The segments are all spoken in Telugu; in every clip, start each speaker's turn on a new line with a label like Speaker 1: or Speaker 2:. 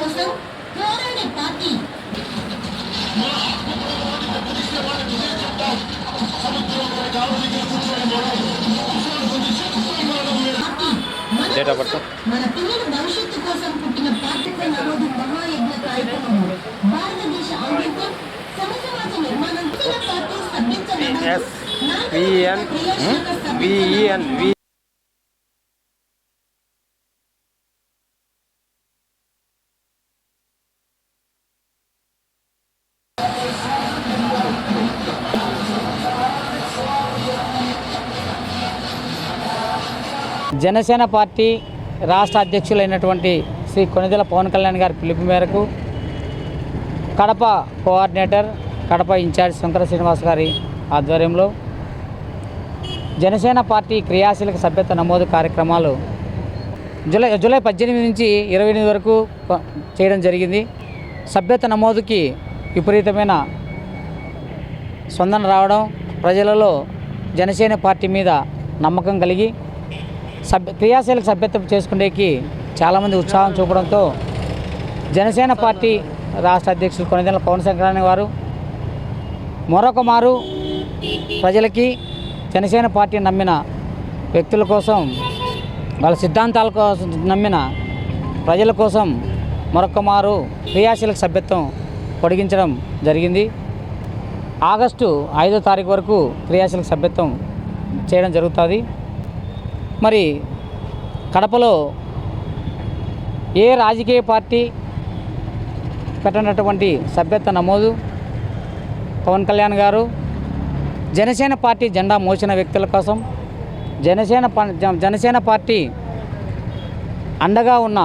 Speaker 1: కోసం పోరాడే పార్టీ. మన పిల్లల భవిష్యత్తు కోసం పుట్టిన పార్టీల నమోదు మహాయజ్ఞ కార్యక్రమం భారతదేశ ఔన్నత్యం సమసమాజ నిర్మాణం పార్టీ సభ్యత్వ
Speaker 2: విఎన్ వి
Speaker 3: జనసేన పార్టీ రాష్ట్ర అధ్యక్షులైనటువంటి శ్రీ కొనిదెల పవన్ కళ్యాణ్ గారి పిలుపు మేరకు Kadapa coordinator Kadapa in charge Shankara Srinivas గారి ఆధ్వర్యంలో జనసేన పార్టీ క్రియాశీలక సభ్యత నమోదు కార్యక్రమాలు జూలై జూలై పద్దెనిమిది నుంచి ఇరవై ఎనిమిది వరకు చేయడం జరిగింది. సభ్యత నమోదుకి విపరీతమైన స్పందన రావడం ప్రజలలో జనసేన పార్టీ మీద నమ్మకం కలిగి సభ్య క్రియాశీలక సభ్యత్వం చేసుకునేకి చాలామంది ఉత్సాహం చూపడంతో జనసేన పార్టీ రాష్ట్ర అధ్యక్షులు కొనిదెల పవన్ సంక్రాంతి వారు మరొక మారు ప్రజలకి జనసేన పార్టీ నమ్మిన వ్యక్తుల కోసం వాళ్ళ సిద్ధాంతాల కోసం నమ్మిన ప్రజల కోసం మరొక మారు క్రియాశీలక సభ్యత్వం పొడిగించడం జరిగింది. ఆగస్టు ఐదో తారీఖు వరకు క్రియాశీలక సభ్యత్వం చేయడం జరుగుతుంది. మరి కడపలో ఏ రాజకీయ పార్టీ పెట్టినటువంటి సభ్యత్వ నమోదు? పవన్ కళ్యాణ్ గారు జనసేన పార్టీ జెండా మోసిన వ్యక్తుల కోసం జనసేన జనసేన పార్టీ అండగా ఉన్న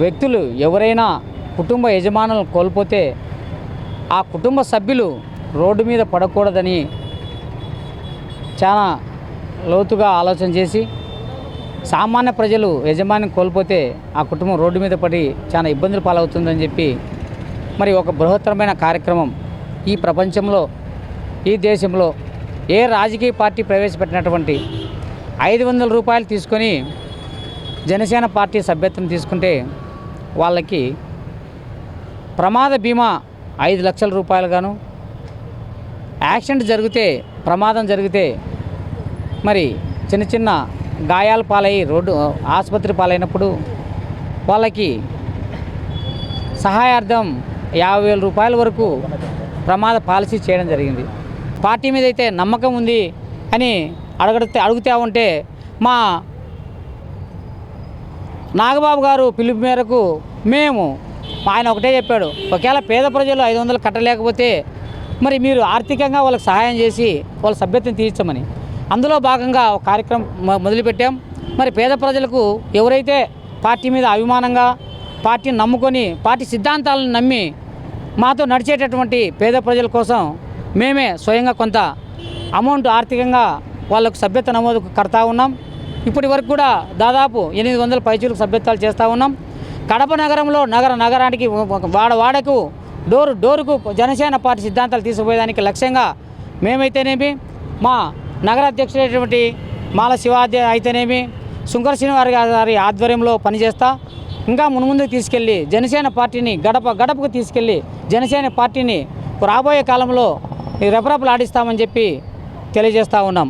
Speaker 3: వ్యక్తులు ఎవరైనా కుటుంబ యజమానులను కోల్పోతే ఆ కుటుంబ సభ్యులు రోడ్డు మీద పడకూడదని చాలా లోతుగా ఆలోచన చేసి సామాన్య ప్రజలు యజమాని కోల్పోతే ఆ కుటుంబం రోడ్డు మీద పడి చాలా ఇబ్బందులు పాలవుతుందని చెప్పి మరి ఒక బృహత్తరమైన కార్యక్రమం ఈ ప్రపంచంలో ఈ దేశంలో ఏ రాజకీయ పార్టీ ప్రవేశపెట్టినటువంటి ఐదు వందల రూపాయలు తీసుకొని జనసేన పార్టీ సభ్యత్వం తీసుకుంటే వాళ్ళకి ప్రమాద బీమా ఐదు లక్షల రూపాయలు గాను యాక్సిడెంట్ జరిగితే ప్రమాదం జరిగితే మరి చిన్న చిన్న గాయాల పాలై రోడ్డు ఆసుపత్రి పాలైనప్పుడు వాళ్ళకి సహాయార్థం యాభై వేల రూపాయల వరకు ప్రమాద పాలసీ చేయడం జరిగింది. పార్టీ మీద అయితే నమ్మకం ఉంది అని అడగడితే అడుగుతా ఉంటే మా నాగబాబు గారు పిలుపు మేరకు మేము ఆయన ఒకటే చెప్పాడు ఒకవేళ పేద ప్రజలు ఐదు వందలు కట్టలేకపోతే మరి మీరు ఆర్థికంగా వాళ్ళకి సహాయం చేసి వాళ్ళ సభ్యతను తీర్చమని. అందులో భాగంగా ఒక కార్యక్రమం మొదలుపెట్టాం. మరి పేద ప్రజలకు ఎవరైతే పార్టీ మీద అభిమానంగా పార్టీని నమ్ముకొని పార్టీ సిద్ధాంతాలను నమ్మి మాతో నడిచేటటువంటి పేద ప్రజల కోసం మేమే స్వయంగా కొంత అమౌంట్ ఆర్థికంగా వాళ్ళకు సభ్యత నమోదు కడతా ఉన్నాం. ఇప్పటి వరకు కూడా దాదాపు ఎనిమిది వందల పైచీలకు సభ్యత్వాలు చేస్తూ ఉన్నాం. కడప నగరంలో నగర నగరానికి వాడ వాడకు డోరు డోరుకు జనసేన పార్టీ సిద్ధాంతాలు తీసుకుపోయేదానికి లక్ష్యంగా మేమైతేనేమి మా నగర అధ్యక్షుడైనటువంటి మాల శివాధ్య అయితేనేమి శుంకర శ్రీనివారి గారి ఆధ్వర్యంలో పనిచేస్తా. ఇంకా మున్ముందుకు తీసుకెళ్ళి జనసేన పార్టీని గడప గడపకు తీసుకెళ్ళి జనసేన పార్టీని రాబోయే కాలంలో రెపరెపలు ఆడిస్తామని చెప్పి తెలియజేస్తూ ఉన్నాం.